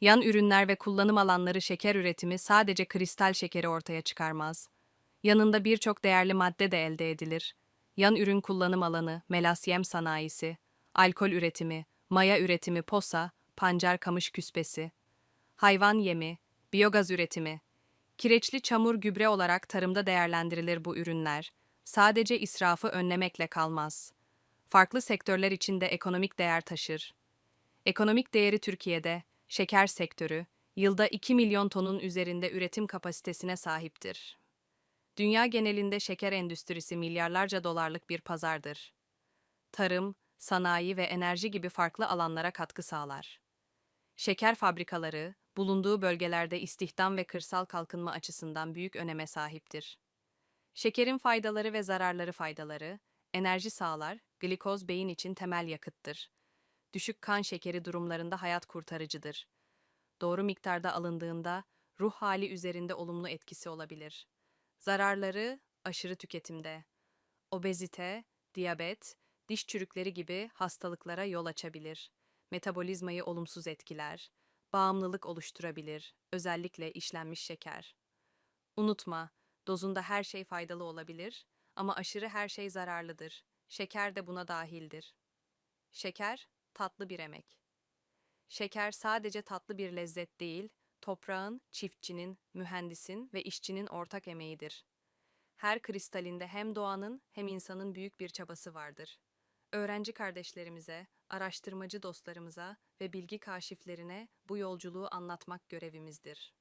Yan ürünler ve kullanım alanları şeker üretimi sadece kristal şekeri ortaya çıkarmaz. Yanında birçok değerli madde de elde edilir. Yan ürün kullanım alanı, melasyem sanayisi, alkol üretimi, maya üretimi posa, pancar kamış küspesi, hayvan yemi, biyogaz üretimi, kireçli çamur gübre olarak tarımda değerlendirilir bu ürünler. Sadece israfı önlemekle kalmaz. Farklı sektörler içinde ekonomik değer taşır. Ekonomik değeri Türkiye'de, şeker sektörü, yılda 2 milyon tonun üzerinde üretim kapasitesine sahiptir. Dünya genelinde şeker endüstrisi milyarlarca dolarlık bir pazardır. Tarım, sanayi ve enerji gibi farklı alanlara katkı sağlar. Şeker fabrikaları, bulunduğu bölgelerde istihdam ve kırsal kalkınma açısından büyük öneme sahiptir. Şekerin faydaları ve zararları faydaları, enerji sağlar, glikoz beyin için temel yakıttır. Düşük kan şekeri durumlarında hayat kurtarıcıdır. Doğru miktarda alındığında ruh hali üzerinde olumlu etkisi olabilir. Zararları aşırı tüketimde. Obezite, diyabet, diş çürükleri gibi hastalıklara yol açabilir. Metabolizmayı olumsuz etkiler. Bağımlılık oluşturabilir, özellikle işlenmiş şeker. Unutma, dozunda her şey faydalı olabilir ama aşırı her şey zararlıdır. Şeker de buna dahildir. Şeker, tatlı bir emek. Şeker sadece tatlı bir lezzet değil, toprağın, çiftçinin, mühendisin ve işçinin ortak emeğidir. Her kristalinde hem doğanın hem insanın büyük bir çabası vardır. Öğrenci kardeşlerimize, araştırmacı dostlarımıza ve bilgi kaşiflerine bu yolculuğu anlatmak görevimizdir.